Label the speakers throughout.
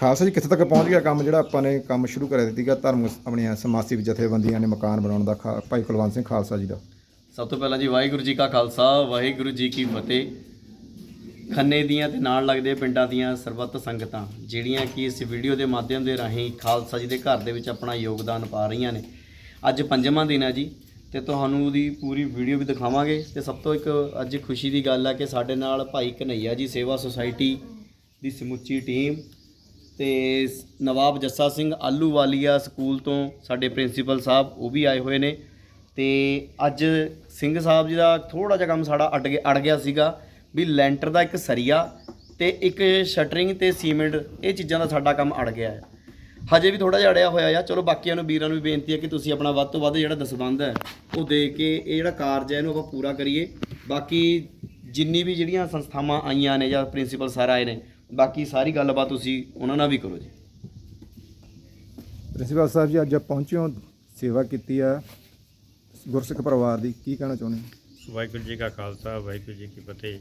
Speaker 1: ਖਾਲਸਾ ਜੀ, ਕਿੱਥੇ ਤੱਕ ਪਹੁੰਚ ਗਿਆ ਕੰਮ ਜਿਹੜਾ ਆਪਾਂ ਨੇ ਕੰਮ ਸ਼ੁਰੂ ਕਰਿਆ ਸੀਗਾ ਧਰਮ ਆਪਣੀਆਂ ਸਮਾਜ ਜਥੇਬੰਦੀਆਂ ਨੇ ਮਕਾਨ ਬਣਾਉਣ ਦਾ ਖਾ- ਭਾਈ ਕੁਲਵੰਤ ਸਿੰਘ ਖਾਲਸਾ ਜੀ ਦਾ?
Speaker 2: ਸਭ ਤੋਂ ਪਹਿਲਾਂ ਜੀ ਵਾਹਿਗੁਰੂ ਜੀ ਕਾ ਖਾਲਸਾ, ਵਾਹਿਗੁਰੂ ਜੀ ਕੀ ਫਤਿਹ। ਖੰਨੇ ਦੀਆਂ ਤੇ ਨਾਲ ਲੱਗਦੇ ਪਿੰਡਾਂ ਦੀਆਂ ਸਰਬੱਤ ਸੰਗਤਾਂ, ਜਿਹੜੀਆਂ ਕਿ ਇਸ ਵੀਡੀਓ ਦੇ ਮਾਧਿਅਮ ਦੇ ਰਾਹੀਂ ਖਾਲਸਾ ਜੀ ਦੇ ਘਰ ਦੇ ਵਿੱਚ ਆਪਣਾ ਯੋਗਦਾਨ ਪਾ ਰਹੀਆਂ ਨੇ। ਅੱਜ ਪੰਜਵਾਂ ਦਿਨ ਹੈ ਜੀ, ਤੇ ਤੁਹਾਨੂੰ ਉਹਦੀ ਪੂਰੀ ਵੀਡੀਓ ਵੀ ਦਿਖਾਵਾਂਗੇ। ਤੇ ਸਭ ਤੋਂ ਇੱਕ ਅੱਜ ਖੁਸ਼ੀ ਦੀ ਗੱਲ ਹੈ ਕਿ ਸਾਡੇ ਨਾਲ ਭਾਈ ਕਨਈਆ ਜੀ ਸੇਵਾ ਸੁਸਾਇਟੀ ਦੀ ਸਮੁੱਚੀ ਟੀਮ ਤੇ ਨਵਾਬ ਜੱਸਾ ਸਿੰਘ ਆਲੂਵਾਲੀਆ ਸਕੂਲ ਤੋਂ ਸਾਡੇ ਪ੍ਰਿੰਸੀਪਲ ਸਾਹਿਬ ਉਹ ਵੀ ਆਏ ਹੋਏ ਨੇ। ਤੇ ਅੱਜ ਸਿੰਘ ਸਾਹਿਬ ਜੀ ਦਾ ਥੋੜਾ ਜਿਹਾ ਕੰਮ ਸਾਡਾ ਅੜ ਗਿਆ ਅੜ ਗਿਆ ਸੀਗਾ ਵੀ ਲੈਂਟਰ ਦਾ ਇੱਕ ਸਰੀਆ ਤੇ ਇੱਕ ਸ਼ਟਰਿੰਗ ਤੇ ਸੀਮੈਂਟ, ਇਹ ਚੀਜ਼ਾਂ ਦਾ ਸਾਡਾ ਕੰਮ ਅੜ ਗਿਆ ਹੈ। ਹਜੇ ਵੀ ਥੋੜਾ ਜਿਹਾ ਅੜਿਆ ਹੋਇਆ ਆ। ਚਲੋ ਬਾਕੀਆਂ ਨੂੰ, ਵੀਰਾਂ ਨੂੰ ਵੀ ਬੇਨਤੀ ਹੈ ਕਿ ਤੁਸੀਂ ਆਪਣਾ ਵੱਧ ਤੋਂ ਵੱਧ ਜਿਹੜਾ ਦਸਬੰਧ ਹੈ, ਉਹ ਦੇ ਕੇ ਇਹ ਜਿਹੜਾ ਕਾਰਜ ਹੈ ਇਹਨੂੰ ਆਪਾਂ ਪੂਰਾ ਕਰੀਏ। ਬਾਕੀ ਜਿੰਨੀ ਵੀ ਜਿਹੜੀਆਂ ਸੰਸਥਾਵਾਂ ਆਈਆਂ ਨੇ ਜਾਂ ਪ੍ਰਿੰਸੀਪਲ ਸਰ ਆਏ ਨੇ ਬਾਕੀ ਸਾਰੀ ਗੱਲਬਾਤ ਤੁਸੀਂ ਉਹਨਾਂ ਨਾਲ ਵੀ ਕਰੋ ਜੀ।
Speaker 1: ਪ੍ਰਿੰਸੀਪਲ ਸਾਹਿਬ ਜੀ ਅੱਜ ਪਹੁੰਚੇ ਹੋ ਸੇਵਾ ਕੀਤੀ ਆ। ਗੁਰਸਿੱਖ ਪਰਿਵਾਰ ਦੀ ਕੀ ਕਹਿਣਾ ਚਾਹੁੰਦੇ ਹੋ?
Speaker 3: ਵਾਹਿਗੁਰੂ ਜੀ ਕਾ ਖਾਲਸਾ ਵਾਹਿਗੁਰੂ ਜੀ ਕੀ ਫਤਿਹ।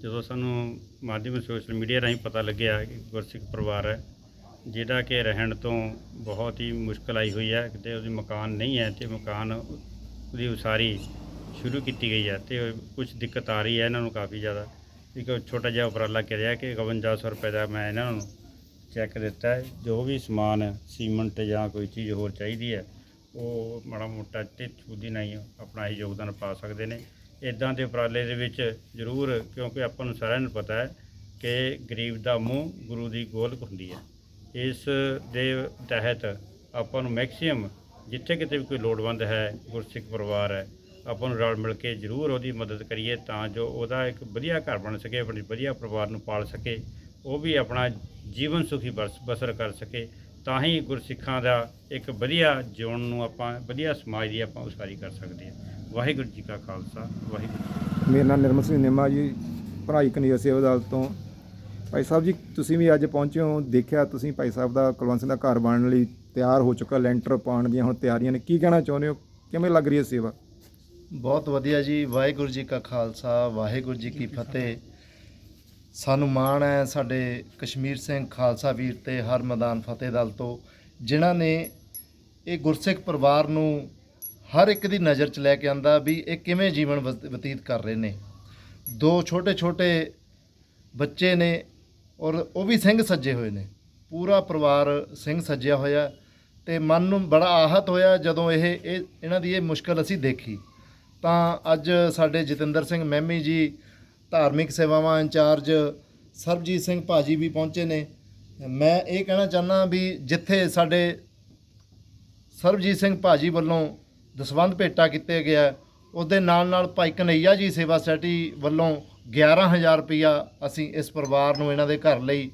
Speaker 3: ਜਦੋਂ ਸਾਨੂੰ ਮਾਧਿਅਮ ਸੋਸ਼ਲ ਮੀਡੀਆ ਰਾਹੀਂ ਪਤਾ ਲੱਗਿਆ ਕਿ ਗੁਰਸਿੱਖ ਪਰਿਵਾਰ ਹੈ ਜਿਹੜਾ ਕਿ ਰਹਿਣ ਤੋਂ ਬਹੁਤ ਹੀ ਮੁਸ਼ਕਲ ਆਈ ਹੋਈ ਹੈ ਕਿਤੇ ਉਹਦੀ ਮਕਾਨ ਨਹੀਂ ਹੈ ਤੇ ਮਕਾਨ ਉਹਦੀ ਉਸਾਰੀ ਸ਼ੁਰੂ ਕੀਤੀ ਗਈ ਹੈ ਤੇ ਕੁਝ ਦਿੱਕਤ ਆ ਰਹੀ ਹੈ ਇਹਨਾਂ ਨੂੰ ਕਾਫੀ ਜ਼ਿਆਦਾ। ਇੱਕ ਛੋਟਾ ਜਿਹਾ ਉਪਰਾਲਾ ਕਰਿਆ ਕਿ 5100 ਰੁਪਏ ਦਾ ਮੈਂ ਇਹਨਾਂ ਨੂੰ ਚੈੱਕ ਦਿੱਤਾ ਹੈ। ਜੋ ਵੀ ਸਮਾਨ ਸੀਮੈਂਟ ਜਾਂ ਕੋਈ ਚੀਜ਼ ਹੋਰ ਚਾਹੀਦੀ ਹੈ, ਉਹ ਮਾੜਾ ਮੋਟਾ ਤੇ ਛੂਦੀ ਨਹੀਂ ਆਪਣਾ ਹੀ ਯੋਗਦਾਨ ਪਾ ਸਕਦੇ ਨੇ। ਇਦਾਂ ਦੇ ਉਪਰਾਲੇ ਦੇ ਵਿੱਚ ਜ਼ਰੂਰ, ਕਿਉਂਕਿ ਆਪਾਂ ਨੂੰ ਸਾਰਿਆਂ ਨੂੰ ਪਤਾ ਹੈ ਕਿ ਗਰੀਬ ਦਾ ਮੂੰਹ ਗੁਰੂ ਦੀ ਗੋਲਕ ਹੁੰਦੀ ਹੈ। ਇਸ ਦੇ ਤਹਿਤ ਆਪਾਂ ਨੂੰ ਮੈਕਸਿਮਮ ਜਿੱਥੇ ਕਿਤੇ ਵੀ ਕੋਈ ਲੋੜਵੰਦ ਹੈ, ਗੁਰਸਿੱਖ ਪਰਿਵਾਰ ਹੈ ਆਪਾਂ ਨੂੰ ਰਲ ਮਿਲ ਕੇ ਜ਼ਰੂਰ ਉਹਦੀ ਮਦਦ ਕਰੀਏ ਤਾਂ ਜੋ ਉਹਦਾ ਇੱਕ ਵਧੀਆ ਘਰ ਬਣ ਸਕੇ, ਆਪਣੇ ਵਧੀਆ ਪਰਿਵਾਰ ਨੂੰ ਪਾਲ ਸਕੇ, ਉਹ ਵੀ ਆਪਣਾ ਜੀਵਨ ਸੁਖੀ ਬਸਰ ਕਰ ਸਕੇ। ਤਾਂ ਹੀ ਗੁਰਸਿੱਖਾਂ ਦਾ ਇੱਕ ਵਧੀਆ ਜਿਉਣ ਨੂੰ ਆਪਾਂ, ਵਧੀਆ ਸਮਾਜ ਦੀ ਆਪਾਂ ਉਸਾਰੀ ਕਰ ਸਕਦੇ ਹਾਂ। ਵਾਹਿਗੁਰੂ ਜੀ ਕਾ ਖਾਲਸਾ, ਵਾਹਿਗੁਰੂ ਜੀ ਕੀ ਫਤਿਹ।
Speaker 1: ਮੇਰਾ ਨਾਮ ਨਿਰਮਲ ਸਿੰਘ ਨਿੰਮਾ ਜੀ, ਭਰਾਈ ਕਨਈਆ ਸੇਵਾ ਅਦਾਲਤ ਤੋਂ। ਭਾਈ ਸਾਹਿਬ ਜੀ, ਤੁਸੀਂ ਵੀ ਅੱਜ ਪਹੁੰਚੇ ਹੋ, ਦੇਖਿਆ ਤੁਸੀਂ ਭਾਈ ਸਾਹਿਬ ਦਾ, ਕੁਲਵੰਤ ਸਿੰਘ ਦਾ ਘਰ ਬਣਨ ਲਈ ਤਿਆਰ ਹੋ ਚੁੱਕਾ, ਲੈਂਟਰ ਪਾਉਣ ਦੀਆਂ ਹੁਣ ਤਿਆਰੀਆਂ ਨੇ। ਕੀ ਕਹਿਣਾ ਚਾਹੁੰਦੇ ਹੋ? ਕਿਵੇਂ ਲੱਗ ਰਹੀ ਹੈ ਸੇਵਾ?
Speaker 4: ਬਹੁਤ ਵਧੀਆ ਜੀ। ਵਾਹਿਗੁਰੂ ਜੀ ਕਾ ਖਾਲਸਾ ਵਾਹਿਗੁਰੂ ਜੀ ਕੀ ਫਤਿਹ। ਸਾਨੂੰ ਮਾਣ ਹੈ ਸਾਡੇ ਕਸ਼ਮੀਰ ਸਿੰਘ ਖਾਲਸਾ ਵੀਰ ਤੇ ਹਰ ਮੈਦਾਨ ਫਤਿਹ ਦਲ ਤੋਂ ਜਿਨ੍ਹਾਂ ਨੇ ਇਹ ਗੁਰਸਿੱਖ ਪਰਿਵਾਰ ਨੂੰ ਹਰ ਇੱਕ ਦੀ ਨਜ਼ਰ 'ਚ ਲੈ ਕੇ ਆਂਦਾ ਵੀ ਇਹ ਕਿਵੇਂ ਜੀਵਨ ਬਤ- ਬਤੀਤ ਕਰ ਰਹੇ ਨੇ। ਦੋ ਛੋਟੇ ਛੋਟੇ ਬੱਚੇ ਨੇ ਔਰ ਉਹ ਵੀ ਸਿੰਘ ਸੱਜੇ ਹੋਏ ਨੇ। ਪੂਰਾ ਪਰਿਵਾਰ ਸਿੰਘ ਸੱਜਿਆ ਹੋਇਆ ਤੇ ਮਨ ਨੂੰ ਬੜਾ ਆਹਤ ਹੋਇਆ ਜਦੋਂ ਇਹ ਇਹਨਾਂ ਦੀ ਇਹ ਮੁਸ਼ਕਲ ਅਸੀਂ ਦੇਖੀ। ਤਾਂ ਅੱਜ ਸਾਡੇ ਜਤਿੰਦਰ ਸਿੰਘ ਮਹਿਮੀ ਜੀ, ਧਾਰਮਿਕ ਸੇਵਾਵਾਂ ਇੰਚਾਰਜ ਸਰਬਜੀਤ ਸਿੰਘ ਭਾਜੀ ਵੀ ਪਹੁੰਚੇ ਨੇ। ਮੈਂ ਇਹ ਕਹਿਣਾ ਚਾਹੁੰਦਾ ਵੀ ਜਿੱਥੇ ਸਾਡੇ ਸਰਬਜੀਤ ਸਿੰਘ ਭਾਜੀ ਵੱਲੋਂ ਦਸਵੰਧ ਭੇਟਾ ਕੀਤੇ ਗਿਆ, ਉਹਦੇ ਨਾਲ ਨਾਲ ਭਾਈ ਕਨਈਆ ਜੀ ਸੇਵਾ ਸੈਟੀ ਵੱਲੋਂ 11000 ਰੁਪਇਆ ਅਸੀਂ ਇਸ ਪਰਿਵਾਰ ਨੂੰ ਇਹਨਾਂ ਦੇ ਘਰ ਲਈ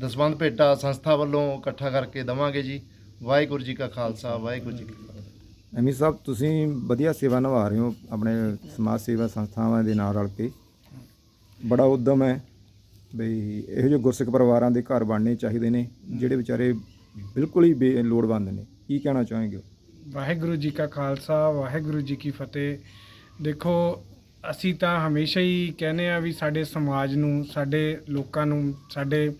Speaker 4: ਦਸਵੰਧ ਭੇਟਾ ਸੰਸਥਾ ਵੱਲੋਂ ਇਕੱਠਾ ਕਰਕੇ ਦਵਾਂਗੇ ਜੀ। ਵਾਹਿਗੁਰੂ ਜੀ ਕਾ ਖਾਲਸਾ, ਵਾਹਿਗੁਰੂ ਜੀ ਕੀ
Speaker 1: ਐਮੀ ਸਾਹਿਬ, ਤੁਸੀਂ ਵਧੀਆ ਸੇਵਾ ਨਿਭਾ ਰਹੇ ਹੋ ਆਪਣੇ ਸਮਾਜ ਸੇਵਾ ਸੰਸਥਾਵਾਂ ਦੇ ਨਾਲ ਰਲ ਕੇ। ਬੜਾ ਉਦਮ ਹੈ ਬਈ ਇਹੋ ਜਿਹੇ ਗੁਰਸਿੱਖ ਪਰਿਵਾਰਾਂ ਦੇ ਘਰ ਬਣਨੇ ਚਾਹੀਦੇ ਨੇ, ਜਿਹੜੇ ਵਿਚਾਰੇ ਬਿਲਕੁਲ ਹੀ ਬੇ ਲੋੜਵੰਦ ਨੇ। ਕੀ ਕਹਿਣਾ ਚਾਹੋਗੇ?
Speaker 5: ਵਾਹਿਗੁਰੂ ਜੀ ਕਾ ਖਾਲਸਾ, ਵਾਹਿਗੁਰੂ ਜੀ ਕੀ ਫਤਿਹ। ਦੇਖੋ, ਅਸੀਂ ਤਾਂ ਹਮੇਸ਼ਾ ਹੀ ਕਹਿੰਦੇ ਆ ਵੀ ਸਾਡੇ ਸਮਾਜ ਨੂੰ, ਸਾਡੇ ਲੋਕਾਂ ਨੂੰ, ਸਾਡੇ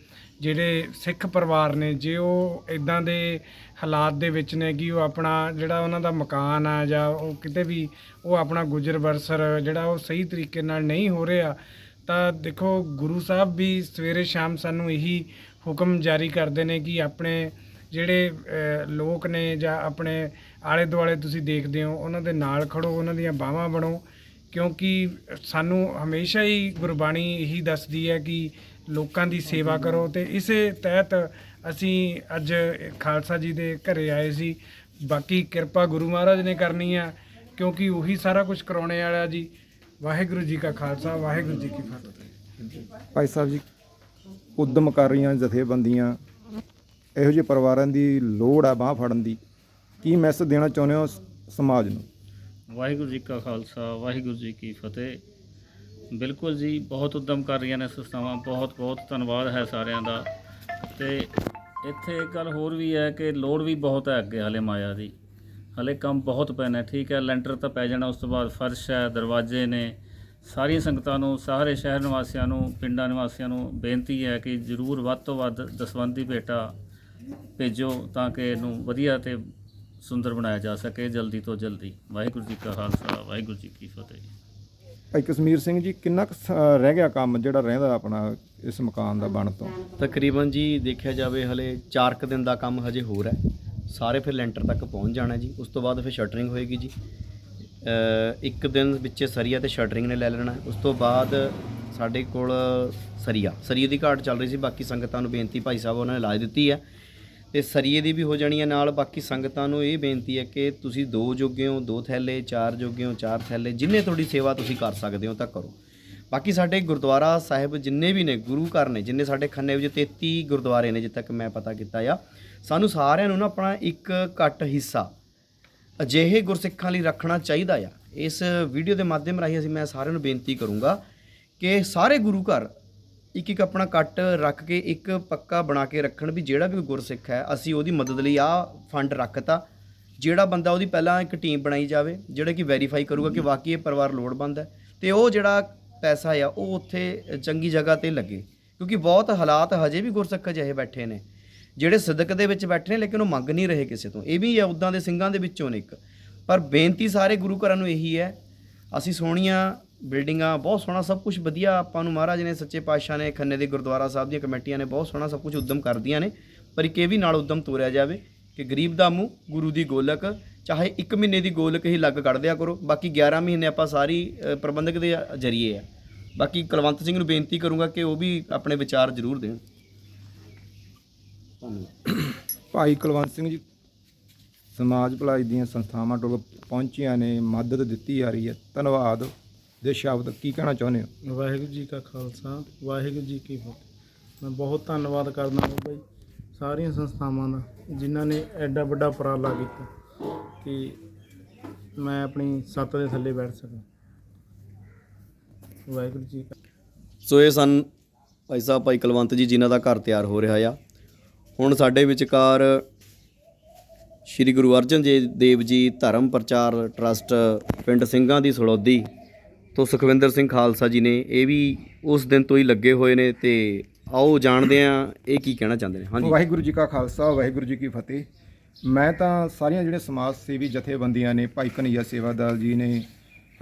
Speaker 5: ਜਿਹੜੇ ਸਿੱਖ ਪਰਿਵਾਰ ਨੇ, ਜੇ ਉਹ ਇਦਾਂ ਦੇ ਹਾਲਾਤ ਦੇ ਵਿੱਚ ਨੇ ਕਿ ਉਹ ਆਪਣਾ ਜਿਹੜਾ ਉਹਨਾਂ ਦਾ ਮਕਾਨ ਆ ਜਾਂ ਉਹ ਕਿਤੇ ਵੀ ਉਹ ਆਪਣਾ ਗੁਜ਼ਰ ਬਸਰ ਜਿਹੜਾ ਉਹ ਸਹੀ ਤਰੀਕੇ ਨਾਲ ਨਹੀਂ ਹੋ ਰਿਹਾ, ਤਾਂ ਦੇਖੋ ਗੁਰੂ ਸਾਹਿਬ ਵੀ ਸਵੇਰੇ ਸ਼ਾਮ ਸਾਨੂੰ ਇਹੀ ਹੁਕਮ ਜਾਰੀ ਕਰਦੇ ਨੇ ਕਿ ਆਪਣੇ ਜਿਹੜੇ ਲੋਕ ਨੇ ਜਾਂ ਆਪਣੇ ਆਲੇ ਦੁਆਲੇ ਤੁਸੀਂ ਦੇਖਦੇ ਹੋ, ਉਹਨਾਂ ਦੇ ਨਾਲ ਖੜੋ, ਉਹਨਾਂ ਦੀਆਂ ਬਾਹਾਂ ਬਣੋ, ਕਿਉਂਕਿ ਸਾਨੂੰ ਹਮੇਸ਼ਾ ਹੀ ਗੁਰਬਾਣੀ ਇਹੀ ਦੱਸਦੀ ਹੈ ਕਿ ਲੋਕਾਂ ਦੀ ਸੇਵਾ ਕਰੋ ਤੇ ਇਸੇ ਤਹਿਤ ਅਸੀਂ ਅੱਜ ਖਾਲਸਾ ਜੀ ਦੇ ਘਰੇ ਆਏ ਸੀ। ਬਾਕੀ ਕਿਰਪਾ ਗੁਰੂ ਮਹਾਰਾਜ ਨੇ ਕਰਨੀ ਆ ਕਿਉਂਕਿ ਉਹੀ ਸਾਰਾ ਕੁਝ ਕਰਾਉਣੇ ਵਾਲਾ ਜੀ। ਵਾਹਿਗੁਰੂ ਜੀ ਕਾ ਖਾਲਸਾ ਵਾਹਿਗੁਰੂ ਜੀ ਕੀ ਫਤਿਹ।
Speaker 1: ਭਾਈ ਸਾਹਿਬ ਜੀ ਉਦਮ ਕਰ ਰਹੀਆਂ ਜਥੇਬੰਦੀਆਂ। ਇਹੋ ਜਿਹੇ ਪਰਿਵਾਰਾਂ ਦੀ ਲੋੜ ਆ ਬਾਹ ਫੜਨ ਦੀ। ਕੀ ਮੈਸੇਜ ਦੇਣਾ ਚਾਹੁੰਦੇ ਹੋ ਸਮਾਜ ਨੂੰ?
Speaker 6: ਵਾਹਿਗੁਰੂ ਜੀ ਕਾ ਖਾਲਸਾ ਵਾਹਿਗੁਰੂ ਜੀ ਕੀ ਫਤਿਹ। ਬਿਲਕੁਲ ਜੀ, ਬਹੁਤ ਉਦਮ ਕਰ ਰਹੀਆਂ ਨੇ ਸੰਸਥਾਵਾਂ, ਬਹੁਤ ਬਹੁਤ ਧੰਨਵਾਦ ਹੈ ਸਾਰਿਆਂ ਦਾ। ਤੇ ਇੱਥੇ ਇੱਕ ਗੱਲ ਹੋਰ ਵੀ ਹੈ ਕਿ ਲੋੜ ਵੀ ਬਹੁਤ ਹੈ ਅੱਗੇ, ਹਲੇ ਮਾਇਆ ਦੀ। ਹਲੇ ਕੰਮ ਬਹੁਤ ਪੈਣਾ, ਠੀਕ ਹੈ, ਲੈਂਟਰ ਤਾਂ ਪੈ ਜਾਣਾ ਉਸ ਤੋਂ ਬਾਅਦ, ਫਰਸ਼ ਹੈ, ਦਰਵਾਜ਼ੇ ਨੇ। ਸਾਰੀਆਂ ਸੰਗਤਾਂ ਨੂੰ, ਸਾਰੇ ਸ਼ਹਿਰ ਨਿਵਾਸੀਆਂ ਨੂੰ, ਪਿੰਡਾਂ ਨਿਵਾਸੀਆਂ ਨੂੰ ਬੇਨਤੀ ਹੈ ਕਿ ਜ਼ਰੂਰ ਵੱਧ ਤੋਂ ਵੱਧ ਦਸਵੰਦੀ ਭੇਟਾ ਭੇਜੋ ਤਾਂ ਕਿ ਇਹਨੂੰ ਵਧੀਆ ਤੇ ਸੁੰਦਰ ਬਣਾਇਆ ਜਾ ਸਕੇ ਜਲਦੀ ਤੋਂ ਜਲਦੀ। ਵਾਹਿਗੁਰੂ ਜੀ ਕਾ ਖਾਲਸਾ, ਵਾਹਿਗੁਰੂ ਜੀ ਕੀ ਫਤਿਹ।
Speaker 1: ਭਾਈ ਕਸ਼ਮੀਰ ਸਿੰਘ ਜੀ ਕਿੰਨਾ ਕੁ ਸ- ਰਹਿ ਗਿਆ ਕੰਮ ਜਿਹੜਾ ਰਹਿੰਦਾ ਆਪਣਾ ਇਸ ਮਕਾਨ ਦਾ ਬਣ ਤੋਂ?
Speaker 2: ਤਕਰੀਬਨ ਜੀ ਦੇਖਿਆ ਜਾਵੇ ਹਲੇ 4 ਕੁ ਦਿਨ ਦਾ ਕੰਮ ਹਜੇ ਹੋਰ ਹੈ। ਸਾਰੇ ਫਿਰ ਲੈਂਟਰ ਤੱਕ ਪਹੁੰਚ ਜਾਣਾ ਜੀ। ਉਸ ਤੋਂ ਬਾਅਦ ਫਿਰ ਸ਼ਟਰਿੰਗ ਹੋਏਗੀ ਜੀ। ਅ, ਇੱਕ ਦਿਨ ਵਿੱਚ ਸਰੀਆ ਤੇ ਸ਼ਟਰਿੰਗ ਨੇ ਲੈ ਲੈਣਾ। ਉਸ ਤੋਂ ਬਾਅਦ ਸਾਡੇ ਕੋਲ ਸਰੀਆ। ਸਰੀਏ ਦੀ ਘਾਟ ਚੱਲ ਰਹੀ ਸੀ। ਬਾਕੀ ਸੰਗਤਾਂ ਨੂੰ ਬੇਨਤੀ ਭਾਈ ਸਾਹਿਬ ਉਹਨਾਂ ਨੇ ਲਾਜ ਦਿੱਤੀ ਹੈ। ਤੇ ਸਰੀਏ ਦੀ ਵੀ ਹੋ ਜਾਣੀ ਹੈ ਨਾਲ। ਬਾਕੀ ਸੰਗਤਾਂ ਨੂੰ ਇਹ ਬੇਨਤੀ ਹੈ ਕਿ ਤੁਸੀਂ ਦੋ ਜੋਗੇ ਹੋ, ਦੋ ਥੈਲੇ, ਚਾਰ ਜੋਗੇ ਹੋ, ਚਾਰ ਥੈਲੇ, ਜਿੰਨੇ ਤੁਹਾਡੀ ਸੇਵਾ ਤੁਸੀਂ ਕਰ ਸਕਦੇ ਹੋ ਤਾਂ ਕਰੋ। ਬਾਕੀ ਸਾਡੇ ਗੁਰਦੁਆਰਾ ਸਾਹਿਬ ਜਿੰਨੇ ਵੀ ਨੇ, ਗੁਰੂ ਘਰ ਨੇ, ਜਿੰਨੇ ਸਾਡੇ ਖੰਨੇ ਵਿੱਚ 33 ਗੁਰਦੁਆਰੇ ਨੇ ਜਿੱਥੇ ਤੱਕ ਮੈਂ ਪਤਾ ਕੀਤਾ ਆ, ਸਾਨੂੰ ਸਾਰਿਆਂ ਨੂੰ ਨਾ ਆਪਣਾ ਇੱਕ ਘੱਟ ਹਿੱਸਾ ਅਜਿਹੇ ਗੁਰਸਿੱਖਾਂ ਲਈ ਰੱਖਣਾ ਚਾਹੀਦਾ ਆ। ਇਸ ਵੀਡੀਓ ਦੇ ਮਾਧਿਅਮ ਰਾਹੀਂ ਅਸੀਂ ਮੈਂ ਸਾਰਿਆਂ ਨੂੰ ਬੇਨਤੀ ਕਰੂੰਗਾ ਕਿ ਸਾਰੇ ਗੁਰੂ ਘਰ ਇੱਕ ਇੱਕ ਆਪਣਾ ਕੱਟ ਰੱਖ ਕੇ ਇੱਕ ਪੱਕਾ ਬਣਾ ਕੇ ਰੱਖਣ ਵੀ ਜਿਹੜਾ ਵੀ ਕੋਈ ਗੁਰਸਿੱਖ ਹੈ, ਅਸੀਂ ਉਹਦੀ ਮਦਦ ਲਈ ਆ ਫੰਡ ਰੱਖਤਾ। ਜਿਹੜਾ ਬੰਦਾ ਉਹਦੀ ਪਹਿਲਾਂ ਇੱਕ ਟੀਮ ਬਣਾਈ ਜਾਵੇ, ਜਿਹੜਾ ਕਿ ਵੈਰੀਫਾਈ ਕਰੂਗਾ ਕਿ ਵਾਕਈ ਇਹ ਪਰਿਵਾਰ ਲੋੜਵੰਦ ਹੈ ਤੇ ਉਹ ਜਿਹੜਾ ਪੈਸਾ ਆ, ਉਹ ਉੱਥੇ ਚੰਗੀ ਜਗ੍ਹਾ ਤੇ ਲੱਗੇ। ਕਿਉਂਕਿ ਬਹੁਤ ਹਾਲਾਤ ਹਜੇ ਵੀ ਗੁਰਸਿੱਖ ਅਜਿਹੇ ਬੈਠੇ ਨੇ, ਜਿਹੜੇ ਸਦਕ ਦੇ ਵਿੱਚ ਬੈਠੇ ਨੇ, ਲੇਕਿਨ ਉਹ ਮੰਗ ਨਹੀਂ ਰਹੇ ਕਿਸੇ ਤੋਂ। ਇਹ ਵੀ ਆ ਉਦਾਂ ਦੇ ਸਿੰਘਾਂ ਦੇ ਵਿੱਚੋਂ ਨੇ ਇੱਕ। ਪਰ ਬੇਨਤੀ ਸਾਰੇ ਗੁਰੂ ਘਰਾਂ ਨੂੰ ਇਹੀ ਹੈ, ਅਸੀਂ ਸੋਹਣੀਆਂ ਬਿਲਡਿੰਗਾਂ, ਬਹੁਤ ਸੋਹਣਾ ਸਭ ਕੁਝ ਵਧੀਆ ਆਪਾਂ ਨੂੰ ਮਹਾਰਾਜ ਨੇ, ਸੱਚੇ ਪਾਤਸ਼ਾਹ ਨੇ, ਖੰਨੇ ਦੇ ਗੁਰਦੁਆਰਾ ਸਾਹਿਬ ਦੀਆਂ ਕਮੇਟੀਆਂ ਨੇ, ਬਹੁਤ ਸੋਹਣਾ ਸਭ ਕੁਝ ਉਦਮ ਕਰਦੀਆਂ ਨੇ। ਪਰ ਇੱਕ ਇਹ ਵੀ ਨਾਲ ਉਦਮ ਤੋਰਿਆ ਜਾਵੇ ਕਿ ਗਰੀਬ ਦਾ ਮੂੰਹ, ਗੁਰੂ ਦੀ ਗੋਲਕ, ਚਾਹੇ 1 ਮਹੀਨੇ ਦੀ ਗੋਲਕ ਹੀ ਲੱਗ ਕੱਢ ਦਿਆ ਕਰੋ, ਬਾਕੀ 11 ਮਹੀਨੇ ਆਪਾਂ ਸਾਰੀ ਪ੍ਰਬੰਧਕ ਦੇ ਜਰੀਏ ਆ। ਬਾਕੀ ਕੁਲਵੰਤ ਸਿੰਘ ਨੂੰ ਬੇਨਤੀ ਕਰੂੰਗਾ ਕਿ ਉਹ ਵੀ ਆਪਣੇ ਵਿਚਾਰ ਜ਼ਰੂਰ ਦੇਣ।
Speaker 1: ਭਾਈ ਕੁਲਵੰਤ ਸਿੰਘ ਜੀ, ਸਮਾਜ ਭਲਾਈ ਦੀਆਂ ਸੰਸਥਾਵਾਂ ਤੋਂ ਪਹੁੰਚੀਆਂ ਨੇ, ਮਦਦ ਦਿੱਤੀ ਜਾ ਰਹੀ ਹੈ। ਧੰਨਵਾਦ। ਦੇ ਸ਼ਬਦ ਕੀ ਕਹਿਣਾ ਚਾਹੁੰਦੇ ਹੋ?
Speaker 5: ਵਾਹਿਗੁਰੂ ਜੀ ਕਾ ਖਾਲਸਾ ਵਾਹਿਗੁਰੂ ਜੀ ਕੀ ਫਤਿਹ। ਮੈਂ ਬਹੁਤ ਧੰਨਵਾਦ ਕਰਦਾ ਬਾਬਾ ਜੀ ਸਾਰੀਆਂ ਸੰਸਥਾਵਾਂ ਦਾ ਜਿਨ੍ਹਾਂ ਨੇ ਐਡਾ ਵੱਡਾ ਉਪਰਾਲਾ ਕੀਤਾ ਕਿ ਮੈਂ ਆਪਣੀ ਸੱਤ ਦੇ ਥੱਲੇ ਬੈਠ ਸਕਾਂ। ਵਾਹਿਗੁਰੂ ਜੀ
Speaker 2: ਸੋ ਇਹ ਸਨ ਭਾਈ ਸਾਹਿਬ ਭਾਈ ਕੁਲਵੰਤ ਜੀ ਜਿਨ੍ਹਾਂ ਦਾ ਘਰ ਤਿਆਰ ਹੋ ਰਿਹਾ ਆ। ਹੁਣ ਸਾਡੇ ਵਿਚਕਾਰ ਸ੍ਰੀ ਗੁਰੂ ਅਰਜਨ ਦੇਵ ਜੀ ਧਰਮ ਪ੍ਰਚਾਰ ਟਰਸਟ ਪਿੰਡ ਸਿੰਘਾਂ ਦੀ ਸੜੌਦੀ ਤੋਂ ਸੁਖਵਿੰਦਰ ਸਿੰਘ ਖਾਲਸਾ ਜੀ ਨੇ ਇਹ ਵੀ ਉਸ ਦਿਨ ਤੋਂ ਹੀ ਲੱਗੇ ਹੋਏ ਨੇ ਤੇ ਆਓ ਜਾਣਦੇ ਆ ਇਹ ਕੀ ਕਹਿਣਾ ਚਾਹੁੰਦੇ ਨੇ। ਹਾਂਜੀ।
Speaker 1: ਵਾਹਿਗੁਰੂ ਜੀ ਕਾ ਖਾਲਸਾ, ਵਾਹਿਗੁਰੂ ਜੀ ਕੀ ਫਤਿਹ। ਮੈਂ ਤਾਂ ਸਾਰੀਆਂ ਜਿਹੜੇ ਸਮਾਜ ਸੇਵੀ ਜਥੇਬੰਦੀਆਂ ਨੇ, ਭਾਈ ਕਨਈਆ ਸੇਵਾ ਦਲ ਜੀ ਨੇ,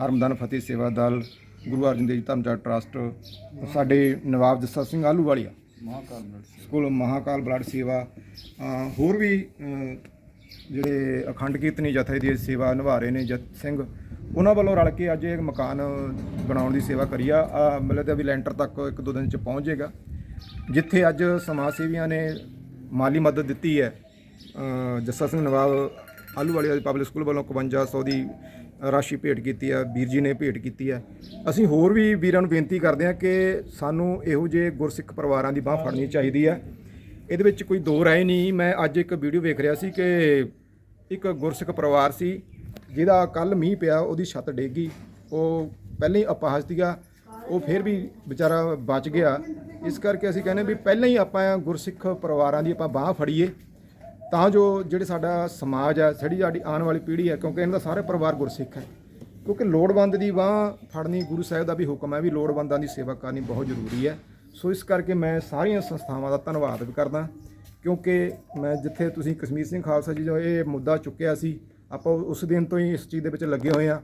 Speaker 1: ਹਰਮਦਨ ਫਤਿਹ ਸੇਵਾ ਦਲ ਗੁਰੂ ਅਰਜਨ ਦੇਵ ਜੀ ਧਰਮਚਾਰ ਟਰਸਟ, ਸਾਡੇ ਨਵਾਬ Jassa Singh Ahluwalia Ahluwalia school Mahakal blood ਸੇਵਾ ਹੋਰ ਵੀ ਜਿਹੜੇ ਅਖੰਡ ਕੀਰਤਨੀ ਜਥੇ ਦੀ ਸੇਵਾ ਨਿਭਾ ਰਹੇ ਨੇ ਜਤ ਸਿੰਘ ਉਹਨਾਂ ਵੱਲੋਂ ਰਲ ਕੇ ਅੱਜ ਇਹ ਮਕਾਨ ਬਣਾਉਣ ਦੀ ਸੇਵਾ ਕਰੀ ਆ। ਆਹ ਮਤਲਬ ਤੇ ਵੀ ਲੈਂਟਰ ਤੱਕ ਇੱਕ ਦੋ ਦਿਨ ਚ ਪਹੁੰਚ ਜਾਏਗਾ। ਜਿੱਥੇ ਅੱਜ ਸਮਾਜ ਸੇਵੀਆਂ ਨੇ ਮਾਲੀ ਮਦਦ ਦਿੱਤੀ ਹੈ। ਜੱਸਾ ਸਿੰਘ ਨਵਾਬ ਆਲੂਵਾਲੀਆ ਦੀ ਪਬਲਿਕ ਸਕੂਲ ਵੱਲੋਂ 5100 ਦੀ ਰਾਸ਼ੀ ਭੇਟ ਕੀਤੀ ਹੈ ਵੀਰ ਜੀ ਨੇ ਭੇਟ ਕੀਤੀ ਹੈ ਅਸੀਂ ਹੋਰ ਵੀ ਵੀਰਾਂ ਨੂੰ ਬੇਨਤੀ ਕਰਦੇ ਹਾਂ ਕਿ ਸਾਨੂੰ ਇਹੋ ਜਿਹੇ ਗੁਰਸਿੱਖ ਪਰਿਵਾਰਾਂ ਦੀ ਬਾਹ ਫੜਨੀ ਚਾਹੀਦੀ ਹੈ ਇਹਦੇ ਵਿੱਚ ਕੋਈ ਦੋ ਰਾਏ ਨਹੀਂ। ਮੈਂ ਅੱਜ ਇੱਕ ਵੀਡੀਓ ਵੇਖ ਰਿਹਾ ਸੀ ਕਿ ਇੱਕ ਗੁਰਸਿੱਖ ਪਰਿਵਾਰ ਸੀ। ਜਿਹਦਾ ਕੱਲ ਮੀਂਹ ਪਿਆ, ਉਹਦੀ ਛੱਤ ਡੇਗੀ ਉਹ ਪਹਿਲਾਂ ਹੀ ਅਪਾਹਜ ਸੀਗਾ, ਉਹ ਫਿਰ ਵੀ ਵਿਚਾਰਾ ਬਚ ਗਿਆ। ਇਸ ਕਰਕੇ ਅਸੀਂ ਕਹਿੰਦੇ ਵੀ ਪਹਿਲਾਂ ਹੀ ਆਪਾਂ ਗੁਰਸਿੱਖ ਪਰਿਵਾਰਾਂ ਦੀ ਆਪਾਂ ਬਾਹ ਫੜੀਏ, ਤਾਂ ਜੋ ਜਿਹੜੇ ਸਾਡਾ ਸਮਾਜ ਹੈ ਜਿਹੜੀ ਸਾਡੀ ਆਉਣ ਵਾਲੀ ਪੀੜ੍ਹੀ ਹੈ, ਕਿਉਂਕਿ ਇਹਨਾਂ ਦਾ ਸਾਰੇ ਪਰਿਵਾਰ ਗੁਰਸਿੱਖ ਹੈ। ਕਿਉਂਕਿ ਲੋੜਵੰਦ ਦੀ ਬਾਹ ਫੜਨੀ ਗੁਰੂ ਸਾਹਿਬ ਦਾ ਵੀ ਹੁਕਮ ਹੈ ਵੀ ਲੋੜਵੰਦਾਂ ਦੀ ਸੇਵਾ ਕਰਨੀ ਬਹੁਤ ਜ਼ਰੂਰੀ ਹੈ। ਸੋ ਇਸ ਕਰਕੇ ਮੈਂ ਸਾਰੀਆਂ ਸੰਸਥਾਵਾਂ ਦਾ ਧੰਨਵਾਦ ਵੀ ਕਰਦਾ, ਕਿਉਂਕਿ ਮੈਂ ਜਿੱਥੇ ਤੁਸੀਂ ਕਸ਼ਮੀਰ ਸਿੰਘ ਖਾਲਸਾ ਜੀ ਜੋ ਇਹ ਮੁੱਦਾ ਚੁੱਕਿਆ ਸੀ ਆਪਾਂ ਉਸ ਦਿਨ ਤੋਂ ਹੀ ਇਸ ਚੀਜ਼ ਦੇ ਵਿੱਚ ਲੱਗੇ ਹੋਏ ਆ।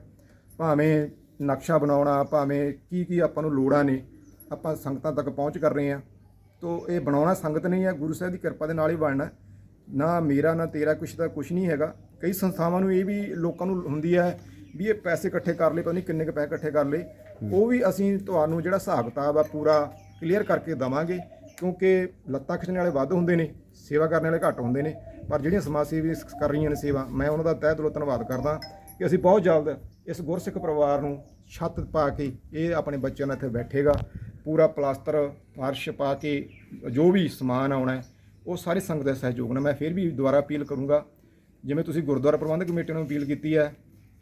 Speaker 1: ਭਾਵੇਂ ਨਕਸ਼ਾ ਬਣਾਉਣਾ, ਭਾਵੇਂ ਕੀ ਕੀ ਆਪਾਂ ਨੂੰ ਲੋੜਾਂ ਨੇ, ਆਪਾਂ ਸੰਗਤਾਂ ਤੱਕ ਪਹੁੰਚ ਕਰ ਰਹੇ ਆ। ਤੋ ਇਹ ਬਣਾਉਣਾ ਸੰਗਤ ਨਹੀਂ ਹੈ ਗੁਰੂ ਸਾਹਿਬ ਦੀ ਕਿਰਪਾ ਦੇ ਨਾਲ ਹੀ ਬਣਨਾ। ਨਾ ਮੇਰਾ, ਨਾ ਤੇਰਾ ਕੁਛ ਦਾ ਕੁਛ ਨਹੀਂ ਹੈਗਾ। ਕਈ ਸੰਸਥਾਵਾਂ ਨੂੰ ਇਹ ਵੀ ਲੋਕਾਂ ਨੂੰ ਹੁੰਦੀ ਹੈ ਵੀ ਇਹ ਪੈਸੇ ਇਕੱਠੇ ਕਰ ਲਏ, ਪਤਾ ਨਹੀਂ ਕਿੰਨੇ ਕੁ ਪੈਸੇ ਇਕੱਠੇ ਕਰ ਲਏ। ਉਹ ਵੀ ਅਸੀਂ ਤੁਹਾਨੂੰ ਜਿਹੜਾ ਹਿਸਾਬ ਕਿਤਾਬ ਆ ਪੂਰਾ ਕਲੀਅਰ ਕਰਕੇ ਦਵਾਂਗੇ, ਕਿਉਂਕਿ ਲੱਤਾਂ ਖਿੱਚਣ ਵਾਲੇ ਵੱਧ ਹੁੰਦੇ ਨੇ, ਸੇਵਾ ਕਰਨ ਵਾਲੇ ਘੱਟ ਹੁੰਦੇ ਨੇ। ਪਰ ਜਿਹੜੀਆਂ ਸਮਾਜ ਸੇਵੀ ਕਰ ਰਹੀਆਂ ਨੇ ਸੇਵਾ, ਮੈਂ ਉਹਨਾਂ ਦਾ ਤਹਿ ਦਿਲੋਂ ਧੰਨਵਾਦ ਕਰਦਾ ਕਿ ਅਸੀਂ ਬਹੁਤ ਜਲਦ ਇਸ ਗੁਰਸਿੱਖ ਪਰਿਵਾਰ ਨੂੰ ਛੱਤ ਪਾ ਕੇ ਇਹ ਆਪਣੇ ਬੱਚਿਆਂ ਨਾਲ ਇੱਥੇ ਬੈਠੇਗਾ, ਪੂਰਾ ਪਲਾਸਟਰ ਫਰਸ਼ ਪਾ ਕੇ ਜੋ ਵੀ ਸਮਾਨ ਆਉਣਾ ਉਹ ਸਾਰੇ ਸੰਗਤ ਦੇ ਸਹਿਯੋਗ ਨਾਲ ਮੈਂ ਫਿਰ ਵੀ ਦੁਬਾਰਾ ਅਪੀਲ ਕਰੂੰਗਾ। ਜਿਵੇਂ ਤੁਸੀਂ ਗੁਰਦੁਆਰਾ ਪ੍ਰਬੰਧਕ ਕਮੇਟੀ ਨੂੰ ਅਪੀਲ ਕੀਤੀ ਹੈ,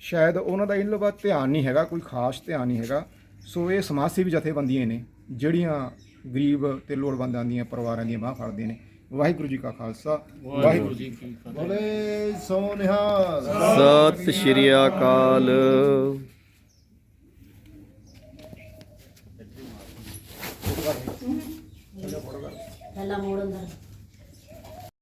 Speaker 1: ਸ਼ਾਇਦ ਉਹਨਾਂ ਦਾ ਇਹਨਾਂ ਵੱਲ ਧਿਆਨ ਨਹੀਂ ਹੈਗਾ, ਕੋਈ ਖਾਸ ਧਿਆਨ ਨਹੀਂ ਹੈਗਾ। ਸੋ ਇਹ ਸਮਾਜ ਸੇਵੀ ਜਥੇਬੰਦੀਆਂ ਨੇ, ਜਿਹੜੀਆਂ ਗਰੀਬ ਤੇ ਲੋੜਵੰਦਾਂ ਦੀਆਂ ਪਰਿਵਾਰਾਂ ਦੀਆਂ ਬਾਹ ਫੜਦੇ ਨੇ ਵਾਹਿਗੁਰੂ ਜੀ ਕਾ ਖਾਲਸਾ ਵਾਹਿਗੁਰੂ ਜੀ ਕੀ ਫਤਿਹ।
Speaker 4: ਬੋਲੇ ਸੋ ਨਿਹਾਲ
Speaker 2: ਸਤਿ ਸ਼੍ਰੀ ਅਕਾਲ।
Speaker 7: ਪਹਿਲਾ ਮੋੜ ਅੰਦਰ।